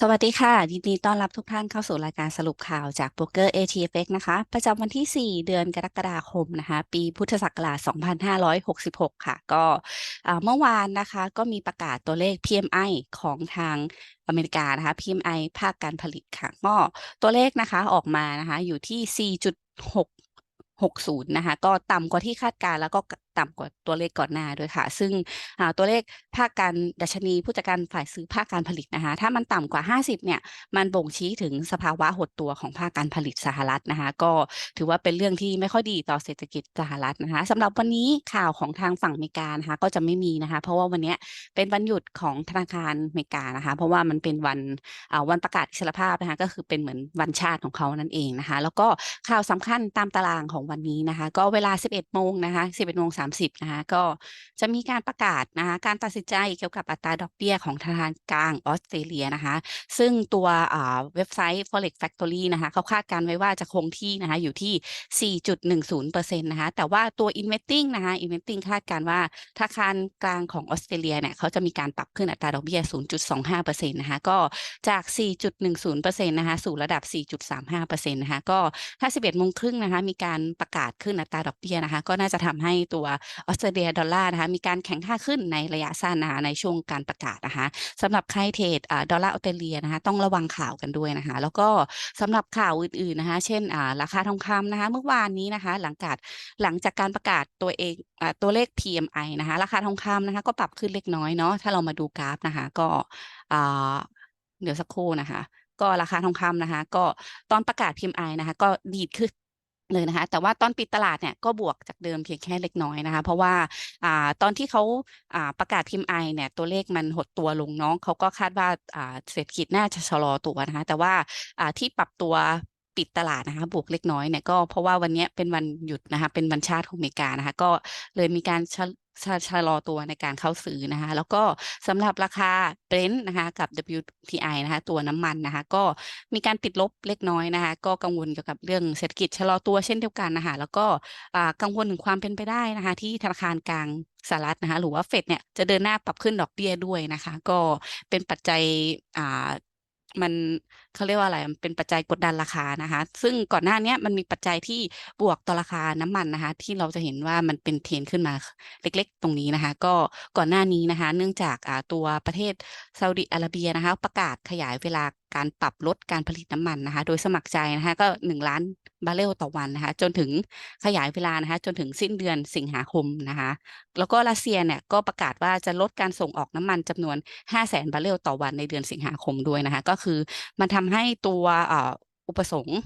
สวัสดีค่ะ ยินดีต้อนรับทุกท่านเข้าสู่รายการสรุปข่าวจากโบรกเกอร์ ATFX นะคะ ประจำวันที่ 4 เดือนกรกฎาคมนะคะ ปีพุทธศักราช 2566 ค่ะ ก็เมื่อวานนะคะก็มีประกาศตัวเลข PMI ของทางอเมริกานะคะ PMI ภาคการผลิตค่ะ ก็ตัวเลขนะคะออกมานะคะอยู่ที่ 4.6 60 นะคะ ก็ต่ำกว่าที่คาดการแล้วก็ ต่ำกว่าตัวเลขก่อนหน้าด้วยค่ะ ซึ่งตัวเลขภาคการดัชนีผู้จัดการฝ่ายซื้อภาคการผลิตนะคะ ถ้ามันต่ำกว่า 50 เนี่ย มันบ่งชี้ถึงสภาวะหดตัวของภาคการผลิตสหรัฐนะคะ ก็ถือว่าเป็นเรื่องที่ไม่ค่อยดีต่อเศรษฐกิจสหรัฐนะคะสำหรับวันนี้ข่าวของทางฝั่งอเมริกานะคะก็จะไม่มีนะคะ เพราะว่าวันนี้เป็นวันหยุดของธนาคารอเมริกานะคะ เพราะว่ามันเป็นวันวันประกาศอิสรภาพนะคะ ก็คือเป็นเหมือนวันชาติของเขานั่นเองนะคะ แล้วก็ข่าวสำคัญตามตารางของวันนี้นะคะ ก็เวลา 11โมงนะคะ11โมง30นะคะก็จะมีการประกาศนะคะการตัดสินใจเกี่ยวกับอัตราดอกเบี้ยของธนาคารกลางออสเตรเลียนะคะ ซึ่งตัวเว็บไซต์ Forex Factory นะคะเขาคาดการณ์ไว้ว่าจะคงที่นะคะอยู่ที่ 4.10%นะคะแต่ว่าตัว Investing นะคะ Investing คาดการณ์ว่าธนาคารกลางของออสเตรเลียเนี่ยเขาจะมีการปรับขึ้นอัตราดอกเบี้ย 0.25%นะคะก็จาก 4.10%นะคะสู่ระดับ 4.35%นะคะก็ถ้า 11โมงครึ่งนะคะมีการประกาศขึ้นอัตราดอกเบี้ยนะคะ ก็น่าจะทำให้ตัวออสเตรเลียดอลลาร์นะคะมีการแข็งค่าขึ้นในระยะสั้นนะคะในช่วงการประกาศนะคะสำหรับใครเทรดดอลลาร์ออสเตรเลียนะคะต้องระวังข่าวกันด้วยนะคะแล้วก็สำหรับข่าวอื่นๆนะคะเช่นราคาทองคำนะคะเมื่อวานนี้นะคะหลังจากหลังจากการประกาศตัวเองตัวเลข PMI นะคะราคาทองคำนะคะก็ปรับขึ้นเล็กน้อยเนาะถ้าเรามาดูกราฟนะคะก็เดี๋ยวสักครู่นะคะก็ราคาทองคำนะคะ ก็ตอนประกาศ PMI นะคะ ก็ดีดขึ้น เลยนะคะแต่ว่าตอนปิดตลาดเนี่ยก็บวกจากเดิมเพียงแค่เล็กน้อยนะคะ เพราะว่าอ่าตอนที่เขาอ่าประกาศทิมไอเนี่ยตัวเลขมันหดตัวลงน้องเขาก็คาดว่าอ่าเศรษฐกิจน่าจะชะลอตัวนะคะ แต่ว่าอ่าที่ปรับตัวปิดตลาดนะคะบวกเล็กน้อยเนี่ยก็เพราะว่าวันนี้เป็นวันหยุดนะคะเป็นวันชาติของอเมริกานะคะก็เลยมีการ ชะชะลอตัวในการเข้าซื้อนะคะ แล้วก็สำหรับราคา Brent นะคะกับ WTI นะคะ ตัวน้ำมันนะคะ ก็มีการติดลบเล็กน้อยนะคะ ก็กังวลเกี่ยวกับเรื่องเศรษฐกิจชะลอตัวเช่นเดียวกันนะคะ แล้วก็อ่ากังวลถึงความเป็นไปได้นะคะ ที่ธนาคารกลางสหรัฐนะคะ หรือว่าเฟดเนี่ยจะเดินหน้าปรับขึ้นดอกเบี้ยด้วยนะคะ ก็เป็นปัจจัยอ่า มันเขาเรียกว่าอะไรมันเป็นปัจจัยกดดันราคานะคะ ซึ่งก่อนหน้าเนี้ยมันมีปัจจัยที่บวกต่อราคาน้ำมันนะคะ ที่เราจะเห็นว่ามันเป็นเทรนขึ้นมาเล็ก ๆ ตรงนี้นะคะ ก็ก่อนหน้านี้นะคะ เนื่องจากอ่าตัวประเทศซาอุดิอาระเบียนะคะ ประกาศขยายเวลา การปรับลดการผลิตน้ำมันนะคะ โดยสมัครใจนะคะก็ 1 ล้านบาร์เรลต่อวันนะคะ จนถึงขยายเวลานะคะ จนถึงสิ้นเดือนสิงหาคมนะคะ แล้วก็รัสเซียเนี่ยก็ประกาศว่าจะลดการส่งออกน้ำมันจำนวน 5 0 0แสนบาร์เรลต่อวันในเดือนสิงหาคมด้วยนะคะ ก็คือมันทำให้ตัวอุปสงค์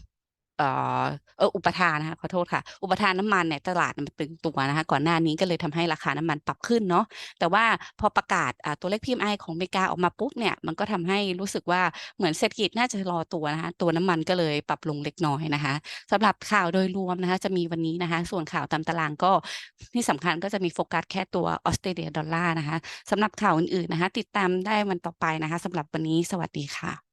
เอ่อเอออุปทานนะคะขอโทษค่ะ อุปทานน้ำมันเนี่ยตลาดมันตึงตัวนะคะ ก่อนหน้านี้ก็เลยทำให้ราคาน้ำมันปรับขึ้นเนาะแต่ว่าพอประกาศตัวเลข PMI ของอเมริกาออกมาปุ๊บเนี่ยมันก็ทำให้รู้สึกว่าเหมือนเศรษฐกิจน่าจะชะลอตัวนะคะตัวน้ำมันก็เลยปรับลงเล็กน้อยนะคะสำหรับข่าวโดยรวมนะคะ จะมีวันนี้นะคะ ส่วนข่าวตามตารางก็ที่สำคัญก็จะมีโฟกัสแค่ตัวออสเตรเลียดอลลาร์นะคะสำหรับข่าวอื่นๆนะคะ ติดตามได้วันต่อไปนะคะสำหรับวันนี้สวัสดีค่ะ